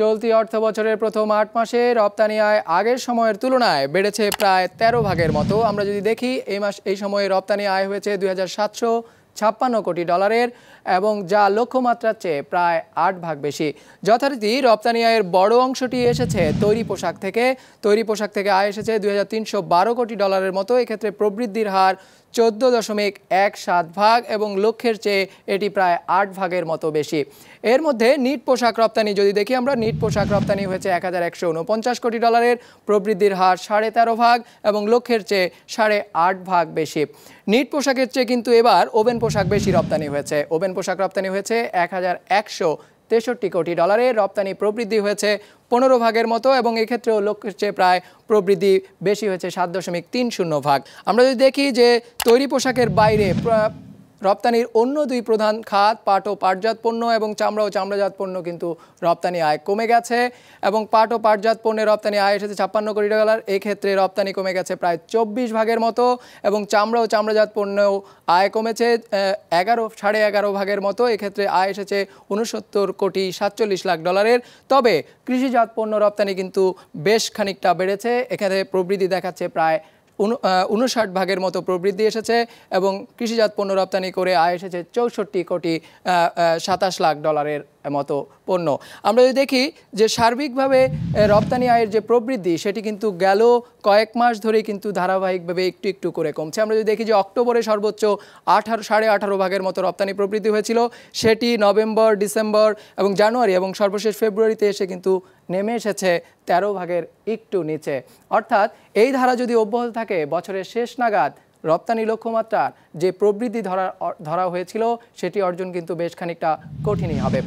চলতি অর্থ বছরের প্রথম আট মাসে রপ্তানি আয় আগের সময়ের তুলনায় বেড়েছে প্রায় তেরো ভাগের মতো। আমরা যদি দেখি, এই মাস, এই সময়ে রপ্তানি আয় হয়েছে দুই ছাপ্পান্ন কোটি ডলারের এবং যা লক্ষ্যমাত্রার চেয়ে প্রায় আট ভাগ বেশি। যথারীতি রপ্তানি আয়ের বড় অংশটি এসেছে তৈরি পোশাক থেকে। তৈরি পোশাক থেকে আয় এসেছে দুই হাজার তিনশো বারো কোটি ডলারের মতো। এক্ষেত্রে প্রবৃদ্ধির হার চোদ্দ দশমিক এক সাত ভাগ এবং লক্ষ্যের চেয়ে এটি প্রায় আট ভাগের মতো বেশি। এর মধ্যে নিট পোশাক রপ্তানি, যদি দেখি আমরা, নিট পোশাক রপ্তানি হয়েছে এক হাজার একশো উনপঞ্চাশ কোটি ডলারের, প্রবৃদ্ধির হার সাড়ে তেরো ভাগ এবং লক্ষ্যের চেয়ে সাড়ে আট ভাগ বেশি। নিট পোশাকের চেয়ে কিন্তু এবার ওভেন পোশাক বেশি রপ্তানি হয়েছে। ওভেন পোশাক রপ্তানি হয়েছে এক হাজার একশো তেষট্টি কোটি ডলারের রপ্তানি প্রবৃদ্ধি হয়েছে পনেরো ভাগের মতো এবং এক্ষেত্রেও লক্ষ্যের চেয়ে প্রায় প্রবৃদ্ধি বেশি হয়েছে সাত দশমিক তিন শূন্য ভাগ। আমরা যদি দেখি যে তৈরি পোশাকের বাইরে রপ্তানির অন্য দুই প্রধান খাত, পাট ও পাটজাত পণ্য এবং চামড়া ও চামড়াজাত পণ্য কিন্তু রপ্তানি আয় কমে গেছে এবং পাট ও পাটজাত পণ্যের রপ্তানি আয় এসেছে ছাপ্পান্ন কোটি ডলার। এই ক্ষেত্রে রপ্তানি কমে গেছে প্রায় চব্বিশ ভাগের মতো এবং চামড়া ও চামড়াজাত পণ্যও আয় কমেছে এগারো, সাড়ে এগারো ভাগের মতো। এক্ষেত্রে আয় এসেছে উনসত্তর কোটি সাতচল্লিশ লাখ ডলারের। তবে কৃষিজাত পণ্য রপ্তানি কিন্তু বেশ খানিকটা বেড়েছে। এখানে প্রবৃদ্ধি দেখাচ্ছে প্রায় উনষাট ভাগের মতো প্রবৃদ্ধি এসেছে এবং কৃষিজাত পণ্য রপ্তানি করে আয় এসেছে চৌষট্টি কোটি সাতাশ লাখ ডলারের মতো পণ্য। আমরা যদি দেখি যে সার্বিকভাবে রপ্তানি আয়ের যে প্রবৃদ্ধি, সেটি কিন্তু গেল কয়েক মাস ধরেই কিন্তু ধারাবাহিকভাবে একটু একটু করে কমছে। আমরা যদি দেখি যে অক্টোবরে সর্বোচ্চ আঠারো, সাড়ে আঠারো ভাগের মতো রপ্তানি প্রবৃদ্ধি হয়েছিল, সেটি নভেম্বর, ডিসেম্বর এবং জানুয়ারি এবং সর্বশেষ ফেব্রুয়ারিতে এসে কিন্তু নেমে এসেছে তেরো ভাগের একটু নিচে। অর্থাৎ এই ধারা যদি অব্যাহত থাকে, বছরের শেষ নাগাদ রপ্তানি লক্ষ্যমাত্রার যে প্রবৃদ্ধি ধরা ধরা হয়েছিল, সেটি অর্জন কিন্তু বেশ খানিকটা কঠিনই হবে।